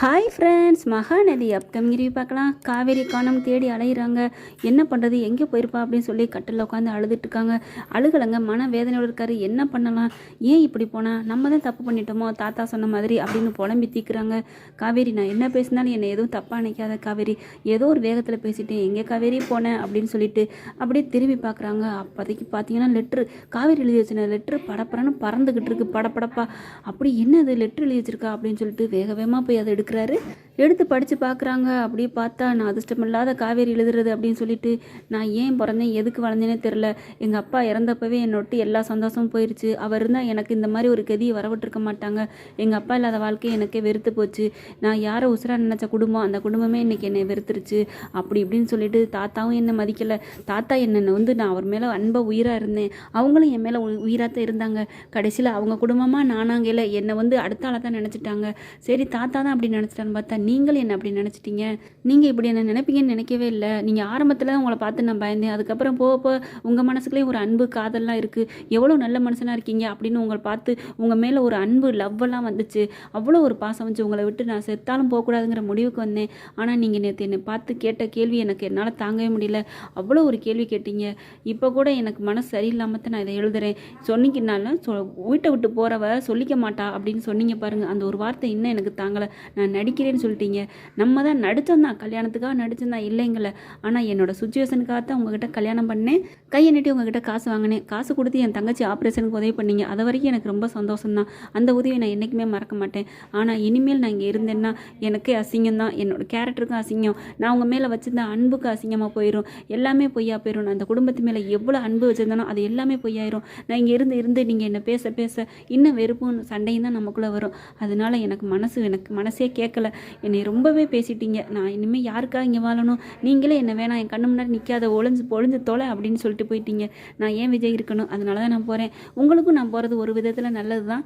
Hi friends Mahanadi upcoming review பார்க்கலாம். காவேரி காணம் தேடி அலையிறாங்க. என்ன பண்ணுறது எங்கே போயிருப்பா அப்படின்னு சொல்லி கட்டில் உட்காந்து அழுதுட்டு இருக்காங்க. அழுகலைங்க மன வேதனையோடு இருக்காரு. என்ன பண்ணலாம்? ஏன் இப்படி போனால் நம்ம தான் தப்பு பண்ணிட்டோமோ? தாத்தா சொன்ன மாதிரி அப்படின்னு புலம்பி தீக்குறாங்க. காவேரி நான் என்ன பேசினாலும் என்னை எதுவும் தப்பாக நினைக்காத காவேரி. ஏதோ ஒரு வேகத்தில் பேசிட்டேன். எங்கே காவேரி போனேன் அப்படின்னு சொல்லிட்டு அப்படியே திரும்பி பார்க்குறாங்க. அப்போதைக்கு பார்த்தீங்கன்னா லெட்ரு காவேரி எழுதி வச்சிருந்த லெட்ரு படப்படன்னு பறந்துக்கிட்டு இருக்கு. படப்படப்பா அப்படி என்னது லெட்ரு எழுதி வச்சிருக்கா அப்படின்னு சொல்லிட்டு வேக வேகமாக போய் அதை எடுக்கிறாரு. எடுத்து படித்து பார்க்குறாங்க அப்படி பார்த்தா நான் அதிர்ஷ்டமில்லாத காவேரி எழுதுறது அப்படின்னு சொல்லிட்டு நான் ஏன் பிறந்தேன்? எதுக்கு வளர்ந்தேனே தெரில எங்கள் அப்பா இறந்தப்பவே என்னொட்டு எல்லா சந்தோஷமும் போயிடுச்சு அவர் இருந்தால் எனக்கு இந்த மாதிரி ஒரு கதியை வரவிட்டிருக்க மாட்டாங்க. எங்கள் அப்பா இல்லாத வாழ்க்கை எனக்கே வெறுத்து போச்சு. நான் யாரை உசுரா நினச்ச குடும்பம்? அந்த குடும்பமே இன்னைக்கு என்னை வெறுத்துருச்சு. அப்படி இப்படின்னு சொல்லிட்டு தாத்தாவும் என்னை மதிக்கலை. தாத்தா என்னை வந்து நான் அவர் மேலே அன்பாக உயிராக இருந்தேன். அவங்களும் என் மேலே உயிராக தான் இருந்தாங்க. கடைசியில் அவங்க குடும்பமாக நானாங்கல என்னை வந்து அடுத்த ஆளாக தான் நினச்சிட்டாங்க. சரி தாத்தா தான் அப்படி நினச்சிட்டான்னு பார்த்தா நீ நீங்களும் என்ன அப்படி நினச்சிட்டீங்க? நீங்கள் இப்படி என்ன நினைப்பீங்கன்னு நினைக்கவே இல்லை. நீங்கள் ஆரம்பத்தில் தான் உங்களை பார்த்து நான் பயந்தேன். அதுக்கப்புறம் போக போக உங்கள் மனசுக்குள்ளேயும் ஒரு அன்பு காதல்லாம் இருக்குது எவ்வளோ நல்ல மனுஷனாக இருக்கீங்க அப்படின்னு உங்களை பார்த்து உங்கள் மேலே ஒரு அன்பு லவ்வெல்லாம் வந்துச்சு. அவ்வளோ ஒரு பாசம் வந்துச்சு. உங்களை விட்டு நான் செத்தாலும் போகக்கூடாதுங்கிற முடிவுக்கு வந்தேன். ஆனால் நீங்கள் நேற்று என்னை பார்த்து கேட்ட கேள்வி எனக்கு என்னால் தாங்கவே முடியல. அவ்வளோ ஒரு கேள்வி கேட்டீங்க. இப்போ கூட எனக்கு மனசு சரியில்லாமல் தான் நான் இதை எழுதுறேன். சொன்னிக்கினால சொ வீட்டை விட்டு போகிறவ சொல்லிக்க மாட்டா அப்படின்னு சொன்னீங்க பாருங்கள் அந்த ஒரு வார்த்தை இன்னும் எனக்கு தாங்கலை. நான் நடிக்கிறேன்னு சொல்லி சொல்லிட்டீங்க. நம்ம தான் நடித்தோம் தான். கல்யாணத்துக்காக நடித்தோம் தான். இல்லைங்கள. ஆனால் என்னோடய சுச்சுவேஷனுக்காக தான் உங்ககிட்ட கல்யாணம் பண்ணேன். கையை நீட்டி உங்ககிட்ட காசு வாங்கினேன். காசு கொடுத்து என் தங்கச்சி ஆப்ரேஷனுக்கு உதவி பண்ணீங்க. அது வரைக்கும் எனக்கு ரொம்ப சந்தோஷம் தான். அந்த உதவியை நான் என்றைக்குமே மறக்க மாட்டேன். ஆனால் இனிமேல் நான் இங்கே இருந்தேன்னா எனக்கே அசிங்கம் தான். என்னோட கேரக்டருக்கும் அசிங்கம். நான் உங்கள் மேலே வச்சிருந்த அன்புக்கு அசிங்கமாக போயிடும் எல்லாமே பொய்யா போயிடும் நான் அந்த குடும்பத்து மேலே எவ்வளோ அன்பு வச்சுருந்தனோ அது எல்லாமே பொய்யாயிரும். நான் இங்கே இருந்து இருந்து நீங்கள் என்ன பேச பேச இன்னும் வெறுப்பும் சண்டையும் தான் நமக்குள்ளே வரும். அதனால எனக்கு மனசு எனக்கு மனசே கேட்கல. என்னை ரொம்பவே பேசிட்டீங்க. நான் இனிமேல் யாருக்காக இங்கே வாழணும்? நீங்களே என்ன வேணாம் என் கண்ணு முன்னாடி நிற்காத ஒளிஞ்சு பொழிஞ்சு தொலை அப்படின்னு சொல்லிட்டு போயிட்டீங்க. நான் ஏன் விஜய் இருக்கணும்? அதனால தான் நான் போகிறேன் உங்களுக்கும் நான் போகிறது ஒரு விதத்தில் நல்லது தான்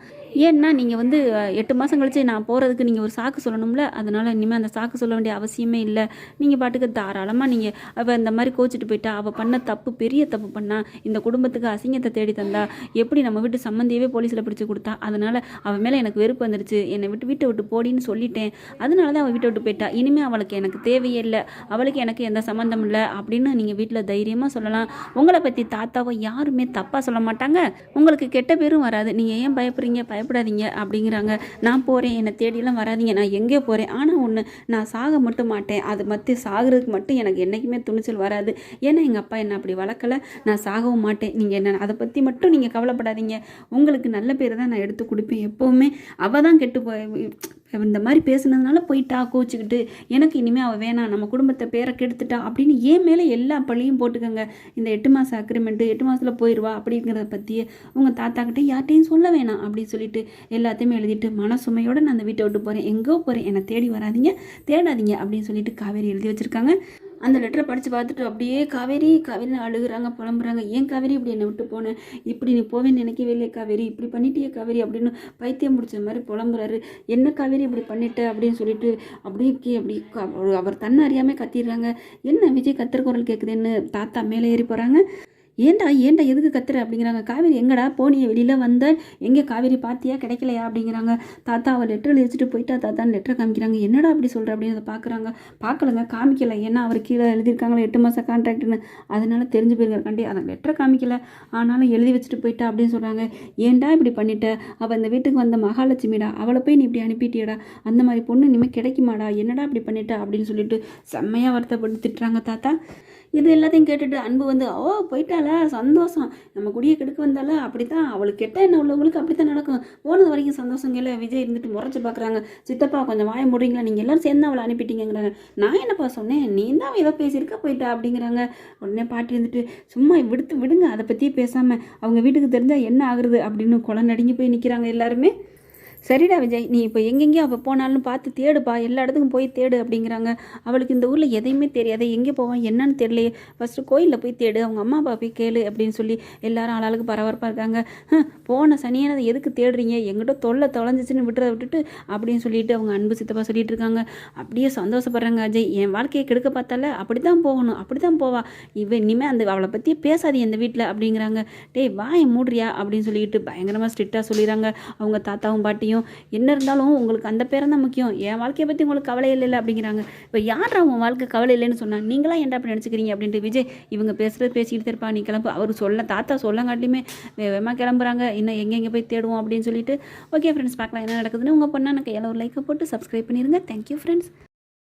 ஏன்னா நீங்கள் வந்து எட்டு மாதம் கழிச்சு நான் போகிறதுக்கு நீங்கள் ஒரு சாக்கு சொல்லணும்ல? அதனால் இனிமேல் அந்த சாக்கு சொல்ல வேண்டிய அவசியமே இல்லை. நீங்கள் பாட்டுக்கு தாராளமாக நீங்கள் அவள் இந்த மாதிரி கோச்சிட்டு போயிட்டா அவள் பண்ண தப்பு பெரிய தப்பு பண்ணா இந்த குடும்பத்துக்கு அசிங்கத்தை தேடி தந்தா எப்படி நம்ம வீட்டு சம்மந்தியவே போலீஸில் பிடிச்சி கொடுத்தா? அதனால் அவன் மேலே எனக்கு வெறுப்பு வந்துருச்சு. என்னை விட்டு வீட்டை விட்டு போடின்னு சொல்லிட்டேன். அதனால தான் அவள் வீட்டை விட்டு போயிட்டா. இனிமேல் அவளுக்கு எனக்கு தேவையே இல்லை. அவளுக்கு எனக்கு எந்த சம்மந்தம் இல்லை அப்படின்னு நீங்கள் வீட்டில் தைரியமாக சொல்லலாம். உங்களை பற்றி தாத்தாவை யாருமே தப்பாக சொல்ல மாட்டாங்க. உங்களுக்கு கெட்ட பேரும் வராது. நீங்கள் ஏன் பயப்படுறீங்க? பயப்படாதீங்க அப்படிங்கிறாங்க. நான் போகிறேன் என்னை தேடியெல்லாம் வராதீங்க. நான் எங்கே போகிறேன் ஆனால் ஒன்று நான் சாக மட்டும் மாட்டேன். அது மத்தி சாகிறதுக்கு மட்டும் எனக்கு என்றைக்குமே துணிச்சல் வராது. ஏன்னா எங்கள் அப்பா என்னை அப்படி வளர்க்கல. நான் சாகவும் மாட்டேன். நீங்கள் என்ன அதை பற்றி மட்டும் நீங்கள் கவலைப்படாதீங்க. உங்களுக்கு நல்ல பேர் தான் நான் எடுத்து கொடுப்பேன். எப்போவுமே. அவள் தான் கெட்டு போய் இந்த மாதிரி பேசுனதுனால போயிட்டா கோச்சிக்கிட்டு எனக்கு இனிமேல் அவள் வேணாம் நம்ம குடும்பத்தை பேரை கெடுத்துட்டா அப்படின்னு ஏன் மேலே எல்லா பழியும் போட்டுக்கோங்க. இந்த எட்டு மாதம் அக்ரிமெண்ட்டு எட்டு மாதத்தில் போயிடுவா அப்படிங்கிறத பற்றியே உங்கள் தாத்தாக்கிட்ட யார்ட்டையும் சொல்ல வேணாம் அப்படின்னு சொல்லிட்டு எல்லாத்தையுமே எழுதிட்டு மன சுமையோடு நான் அந்த வீட்டை விட்டு போகிறேன் எங்கோ போகிறேன் என்னை தேடி வராதீங்க தேடாதீங்க அப்படின்னு சொல்லிட்டு காவேரி எழுதி வச்சுருக்காங்க. அந்த லெட்டரை படித்து பார்த்துட்டு அப்படியே காவேரி காவேரின்னு அழுகுறாங்க புலம்புறாங்க. ஏன் காவேரி இப்படி என்னை விட்டு போனேன் இப்படி நீ போவேன்னு நினைக்கவே இல்லை காவேரி? இப்படி பண்ணிட்டியே காவேரி அப்படின்னு பைத்தியம் முடிச்ச மாதிரி புலம்புறாரு. என்ன காவேரி இப்படி பண்ணிட்ட அப்படின்னு சொல்லிட்டு அப்படியே அப்படி அவர் தன்னை அறியாமல் கத்திடுறாங்க. என்ன விஜய் கத்திர குரல் கேட்குதுன்னு தாத்தா மேலே ஏறி போகிறாங்க ஏன்டா ஏன்டா எதுக்கு கத்துற? அப்படிங்கிறாங்க. காவேரி எங்கடா போனிய? வெளியில் வந்த எங்கே காவேரி பார்த்தியா கிடைக்கலையா? அப்படிங்கிறாங்க. தாத்தா அவள் லெட்டர் எழுதி வச்சுட்டு போயிட்டா. தாத்தான்னு லெட்டர் காமிக்கிறாங்க. என்னடா அப்படி சொல்கிற அப்படின்னு அதை பார்க்குறாங்க பார்க்கலங்க காமிக்கல. ஏன்னா அவர் கீழே எழுதியிருக்காங்களே எட்டு மாதம் கான்ட்ராக்ட்னு அதனால தெரிஞ்சு போயிருக்காண்டி அதை லெட்டர் காமிக்கல. ஆனாலும் எழுதி வச்சுட்டு போயிட்டா அப்படின்னு சொல்கிறாங்க ஏன்டா இப்படி பண்ணிட்ட? அவள் இந்த வீட்டுக்கு வந்த மகாலட்சுமிடா. அவளை போய் நீ இப்படி அனுப்பிட்டியடா. அந்த மாதிரி பொண்ணு இனிமேல் கிடைக்குமாடா? என்னடா இப்படி பண்ணிட்ட? அப்படின்னு சொல்லிட்டு செம்மையாக வருத்தப்பட்டு திட்டுறாங்க தாத்தா. இது எல்லாத்தையும் கேட்டுட்டு அன்பு வந்து ஓ போயிட்டாளா? சந்தோஷம். நம்ம குடியை கெடுக்க வந்தால அப்படி தான் அவளுக்கு கெட்ட என்ன உள்ளவங்களுக்கு அப்படி தான் நடக்கும். போனது வரைக்கும் சந்தோஷம் சந்தோஷங்கல விஜய் இருந்துட்டு முறைச்சு பார்க்குறாங்க சித்தப்பா கொஞ்சம் வாய முடியுங்களா நீங்கள் எல்லாரும் சேர்ந்து அவளை அனுப்பிட்டீங்கிறாங்க நான் என்னப்பா சொன்னேன்? நீ தான் ஏதோ பேசியிருக்க போயிட்டா அப்படிங்கிறாங்க. உடனே பாட்டி இருந்துட்டு சும்மா விடுத்து விடுங்க. அதை பற்றி பேசாமல் அவங்க வீட்டுக்கு தெரிஞ்சால் என்ன ஆகுறது? அப்படின்னு குளம் நடுங்கி போய் நிற்கிறாங்க எல்லாருமே. சரிடா விஜய் நீ இப்போ எங்கெங்கே அவள் போனாலும் பார்த்து தேடுப்பா எல்லா இடத்துக்கும் போய் தேடு அப்படிங்கிறாங்க. அவளுக்கு இந்த ஊரில் எதையுமே தெரியாது எங்கே போவான் என்னன்னு தெரியலையே. ஃபஸ்ட்டு கோயிலில் போய் தேடு அவங்க அம்மா அப்பா போய் கேளு அப்படின்னு சொல்லி எல்லாரும் ஆளாளுக்கு பரபரப்பாக இருக்காங்க. போன சனியானதை எதுக்கு தேடுறீங்க? எங்கிட்ட தொல்லை தொலைஞ்சிச்சுன்னு விட்டுறத விட்டுட்டு அப்படின்னு சொல்லிட்டு அவங்க அன்பு சித்தப்பா சொல்லிட்டு இருக்காங்க. அப்படியே சந்தோஷப்படுறாங்க அஜய். என் வாழ்க்கையை கெடுக்க பார்த்தால அப்படி தான் போகணும் அப்படி தான் போவா. இவ இனிமேல் அந்த அவளை பற்றி பேசாது இந்த வீட்டில் அப்படிங்கிறாங்க. டேய் வாயை மூடுறியா அப்படின்னு சொல்லிட்டு பயங்கரமாக ஸ்ட்ரிக்டாக சொல்லிடுறாங்க அவங்க தாத்தாவும் பாட்டியும் முக்கியம். என்ன இருந்தாலும் உங்களுக்கு அந்த பேரம் தான் முக்கியம். என் வாழ்க்கையை பற்றி உங்களுக்கு கவலை இல்லை அப்படிங்கிறாங்க. இப்போ யாரா உன் வாழ்க்கை கவலை இல்லைன்னு சொன்னாங்க நீங்களாம் என்ன அப்படி நினச்சிக்கிறீங்க அப்படின்ட்டு விஜய் இவங்க பேசுகிறது பேசிக்கிட்டு இருப்பா நீ கிளம்பு. அவர் சொல்ல தாத்தா சொல்லங்காட்டியுமே வேகமாக கிளம்புறாங்க. இன்னும் எங்கெங்கே போய் தேடுவோம் அப்படின்னு சொல்லிட்டு ஓகே ஃப்ரெண்ட்ஸ் பார்க்கலாம் என்ன நடக்குதுன்னு. உங்கள் பொண்ணா எனக்கு எல்லாம் ஒரு லைக்கை போட்டு சப்ஸ்கிரைப் பண்ணிடுங்க தேங்க்யூ ஃப்ரெண்ட்ஸ்